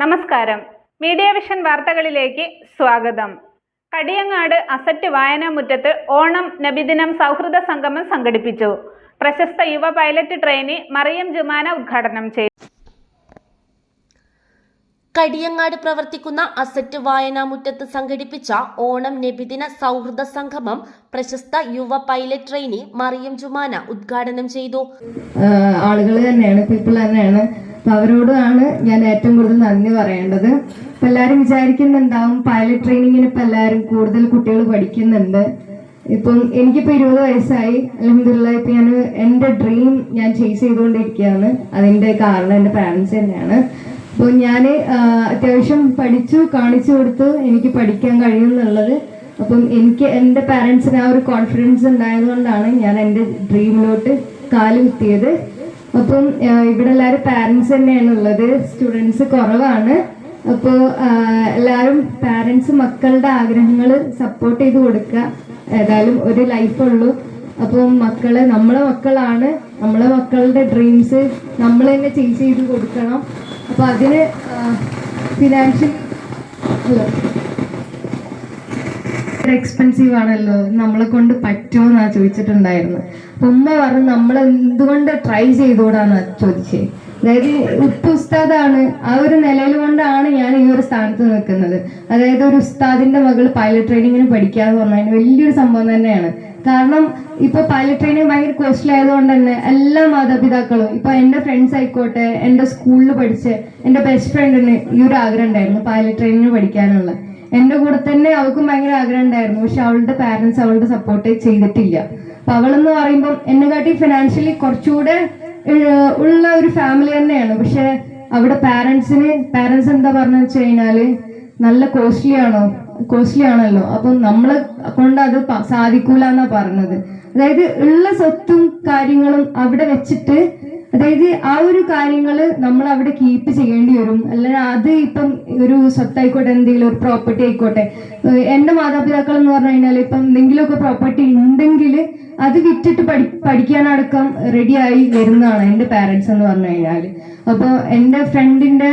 നമസ്കാരം. Media vision വാർത്തകളിലേക്ക് സ്വാഗതം. കടിയങ്ങാട് അസറ്റ് വായനാമുറ്റത്ത് ഓണം നബിദിനം സൗഹൃദ സംഗമം സംഘടിപ്പിച്ചു. പ്രശസ്ത യുവ പൈലറ്റ് ട്രെയിനി മറിയം ജുമാന ഉദ്ഘാടനം ചെയ്തു. കടിയങ്ങാട് പ്രവർത്തിക്കുന്ന അസറ്റ് വായനാമുറ്റത്ത് സംഘടിപ്പിച്ച ഓണം നബിദിന സൗഹൃദ സംഗമം പ്രശസ്ത യുവ പൈലറ്റ് ട്രെയിനി മറിയം ജുമാന ഉദ്ഘാടനം ചെയ്തു. ആളുകൾ തന്നെയാണ് പീപ്പിൾ തന്നെയാണ്. അപ്പൊ അവരോടാണ് ഞാൻ ഏറ്റവും കൂടുതൽ നന്ദി പറയേണ്ടത്. ഇപ്പൊ എല്ലാരും വിചാരിക്കുന്നുണ്ടാവും പൈലറ്റ് ട്രെയിനിങ്ങിന് ഇപ്പൊ എല്ലാരും കൂടുതൽ കുട്ടികൾ പഠിക്കുന്നുണ്ട്. ഇപ്പം എനിക്കിപ്പോ ഇരുപത് വയസ്സായി. അലഹമില്ല ഇപ്പൊ ഞാൻ എന്റെ ഡ്രീം ഞാൻ ചേസ് ചെയ്തുകൊണ്ടിരിക്കുകയാണ്. അതിന്റെ കാരണം എന്റെ പാരന്റ്സ് തന്നെയാണ്. അപ്പോൾ ഞാൻ അത്യാവശ്യം പഠിച്ചു കാണിച്ചു കൊടുത്തു എനിക്ക് പഠിക്കാൻ കഴിയും എന്നുള്ളത് അപ്പം എനിക്ക് എന്റെ പാരൻസിന് ആ ഒരു കോൺഫിഡൻസ് ഉണ്ടായതുകൊണ്ടാണ് ഞാൻ എന്റെ ഡ്രീമിലോട്ട് കാൽ കുത്തിയത്. അപ്പം ഇവിടെ എല്ലാവരും പാരൻസ് തന്നെയാണ് ഉള്ളത് സ്റ്റുഡൻസ് കുറവാണ് അപ്പോൾ എല്ലാവരും പാരൻസ് മക്കളുടെ ആഗ്രഹങ്ങൾ സപ്പോർട്ട് ചെയ്ത് കൊടുക്കുക. ഏതായാലും ഒരു ലൈഫ് ലൈഫുള്ളൂ അപ്പം മക്കൾ നമ്മളെ മക്കളാണ്. നമ്മളെ മക്കളുടെ ഡ്രീംസ് നമ്മൾ തന്നെ ചേസ് ചെയ്ത് കൊടുക്കണം. അപ്പോൾ അതിന് ഫിനാൻഷ്യൽ എക്സ്പെൻസീവ് ആണല്ലോ? നമ്മളെ കൊണ്ട് പറ്റുമോ എന്നാ ചോദിച്ചിട്ടുണ്ടായിരുന്നു. അപ്പൊ ഉമ്മ പറഞ്ഞു നമ്മൾ എന്തുകൊണ്ട് ട്രൈ ചെയ്തുകൂടാന്നാ ചോദിച്ചേ? അതായത് ഉപ്പ് ഉസ്താദാണ്. ആ ഒരു നിലയിൽ കൊണ്ടാണ് ഞാൻ ഈ ഒരു സ്ഥാനത്ത് നിൽക്കുന്നത്. അതായത് ഒരു ഉസ്താദിന്റെ മകൾ പൈലറ്റ് ട്രെയിനിങ്ങിന് പഠിക്കാന്ന് പറഞ്ഞാൽ വലിയൊരു സംഭവം തന്നെയാണ്. കാരണം ഇപ്പൊ പൈലറ്റ് ട്രെയിനിങ് ഭയങ്കര കോസ്റ്റ്ലി ആയതുകൊണ്ട് തന്നെ എല്ലാ മാതാപിതാക്കളും ഇപ്പൊ എന്റെ ഫ്രണ്ട്സ് ആയിക്കോട്ടെ എന്റെ സ്കൂളിൽ പഠിച്ച് എന്റെ ബെസ്റ്റ് ഫ്രണ്ടിന് ഈ ഒരു ആഗ്രഹം ഉണ്ടായിരുന്നു പൈലറ്റ് ട്രെയിനിങ് പഠിക്കാനുള്ള. എന്റെ കൂടെ തന്നെ അവൾക്കും ഭയങ്കര ആഗ്രഹം ഉണ്ടായിരുന്നു. പക്ഷെ അവളുടെ പാരന്റ്സ് അവളുടെ സപ്പോർട്ട് ചെയ്തിട്ടില്ല. അപ്പൊ അവളെന്ന് പറയുമ്പോൾ എന്നെക്കാട്ടി ഫിനാൻഷ്യലി കുറച്ചുകൂടെ ഉള്ള ഒരു ഫാമിലി തന്നെയാണ്. പക്ഷെ അവിടെ പാരന്റ്സിന് പാരന്റ്സ് എന്താ പറഞ്ഞു വെച്ച് കഴിഞ്ഞാൽ നല്ല കോസ്റ്റ്ലി ആണോ? കോസ്റ്റ്ലി ആണല്ലോ. അപ്പം നമ്മളെ കൊണ്ട് അത് സാധിക്കൂല എന്നാ പറഞ്ഞത്. അതായത് ഉള്ള സ്വത്തും കാര്യങ്ങളും അവിടെ വെച്ചിട്ട് അതായത് ആ ഒരു കാര്യങ്ങൾ നമ്മൾ അവിടെ കീപ്പ് ചെയ്യേണ്ടി വരും. അല്ലെങ്കിൽ അത് ഇപ്പം ഒരു സ്വത്തായിക്കോട്ടെ എന്തെങ്കിലും ഒരു പ്രോപ്പർട്ടി ആയിക്കോട്ടെ. എന്റെ മാതാപിതാക്കൾ എന്ന് പറഞ്ഞു കഴിഞ്ഞാൽ ഇപ്പം എന്തെങ്കിലുമൊക്കെ പ്രോപ്പർട്ടി ഉണ്ടെങ്കിൽ അത് വിറ്റിട്ട് പഠി പഠിക്കാനടക്കം റെഡിയായി വരുന്നതാണ് എന്റെ പാരന്റ്സ് എന്ന് പറഞ്ഞു കഴിഞ്ഞാൽ അപ്പോൾ എന്റെ ഫ്രണ്ടിന്റെ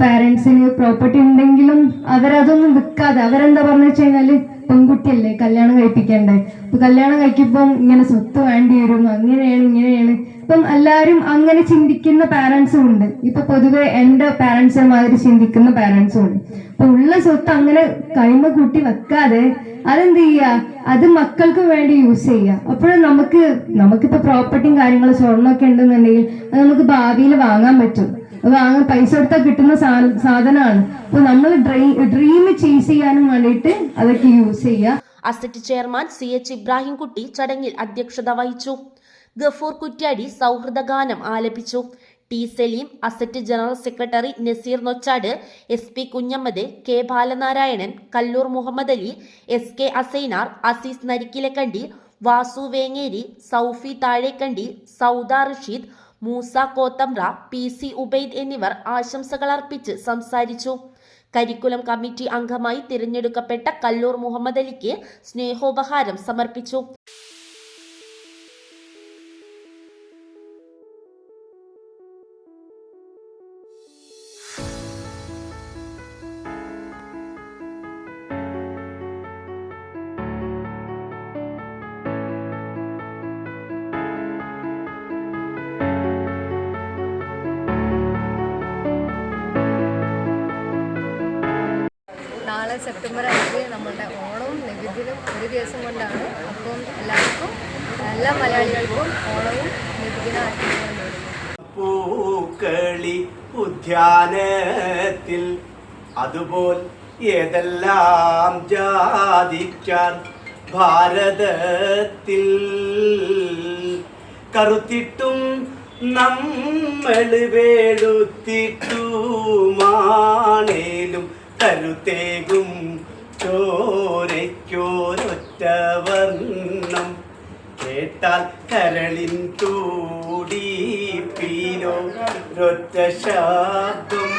പാരന്റ്സിന് പ്രോപ്പർട്ടി ഉണ്ടെങ്കിലും അവരതൊന്നും വിൽക്കാതെ അവരെന്താ പറഞ്ഞു വെച്ച് കഴിഞ്ഞാൽ പെൺകുട്ടിയല്ലേ? കല്യാണം കഴിപ്പിക്കണ്ടേ? അപ്പൊ കല്യാണം കഴിക്കുമ്പം ഇങ്ങനെ സ്വത്ത് വേണ്ടി വരും. അങ്ങനെയാണ് ഇങ്ങനെയാണ്. ഇപ്പം എല്ലാവരും അങ്ങനെ ചിന്തിക്കുന്ന പാരന്റ്സും ഉണ്ട്. ഇപ്പൊ പൊതുവെ എന്റെ പാരന്റ്സിനെ മാതിരി ചിന്തിക്കുന്ന പാരന്റ്സും ഉണ്ട്. അപ്പൊ ഉള്ള സ്വത്ത് അങ്ങനെ കൈമ കൂട്ടി വെക്കാതെ അതെന്ത് ചെയ്യാ? അത് മക്കൾക്ക് വേണ്ടി യൂസ് ചെയ്യുക അപ്പോഴും നമുക്ക് നമുക്കിപ്പോ പ്രോപ്പർട്ടിയും കാര്യങ്ങളും സ്വർണമൊക്കെ ഉണ്ടെന്നുണ്ടെങ്കിൽ അത് നമുക്ക് ഭാവിയിൽ വാങ്ങാൻ പറ്റും. വാങ്ങാൻ പൈസ കൊടുത്താൽ കിട്ടുന്ന സാധനമാണ്. അപ്പൊ നമ്മൾ ഡ്രീം ചേസ് ചെയ്യാനും വേണ്ടിയിട്ട് അതൊക്കെ യൂസ് ചെയ്യുക asset chairman C H Ibrahim Kutty ചടങ്ങിൽ അധ്യക്ഷത വഹിച്ചു. ഗഫൂർ കുറ്റ്യാടി സൗഹൃദ ഗാനം ആലപിച്ചു. T Saleem asset general secretary Naseer Nochad S P Kunhammad K Balanarayanan Kallur Muhammad Ali S K Asainar Azeez Narikkilakkandi Vasu Vengeri Saufi Thazhekandi Sauda Rasheed Moosa Kothamra P C Ubaid എന്നിവർ ആശംസകൾ അർപ്പിച്ച് സംസാരിച്ചു. Curriculum committee അംഗമായി തിരഞ്ഞെടുക്കപ്പെട്ട കല്ലൂർ മുഹമ്മദ് അലിക്ക് സ്നേഹോപഹാരം സമർപ്പിച്ചു. September അഞ്ച് നമ്മളുടെ ഓണവും നികുതിയിലും ഒരു ദിവസം കൊണ്ടാണ്. അപ്പം എല്ലാവർക്കും എല്ലാ മലയാളികൾക്കും ഓണവും നികുതിനും പൂക്കളി ഉദ്യാനത്തിൽ അതുപോൽ ഏതെല്ലാം ജാതിക്കാർ ഭാരതത്തിൽ? കറുത്തിട്ടും നമ്മൾ വേടുത്തിട്ടുമാണേലും കരുത്തേകും ചോരയ്ക്കോരൊറ്റ വർണം കേട്ടാൽ കരളിൻ തൂടിപ്പീനോ ഒറ്റ ശാദം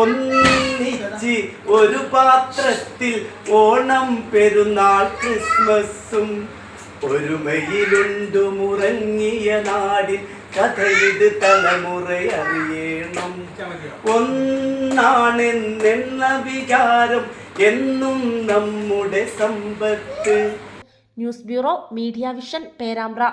ഒന്നിച്ച് ഒരു പാത്രത്തിൽ ഓണം പെരുന്നാൾ ക്രിസ്മസും ഒരുമയിലുണ്ടു മുറങ്ങിയ നാടിൽ കഥയിത് തലമുറയറിയണം ഒന്നാണെന്നെന്ന വിചാരം എന്നും നമ്മുടെ സമ്പത്ത്. News bureau media vision Perambra.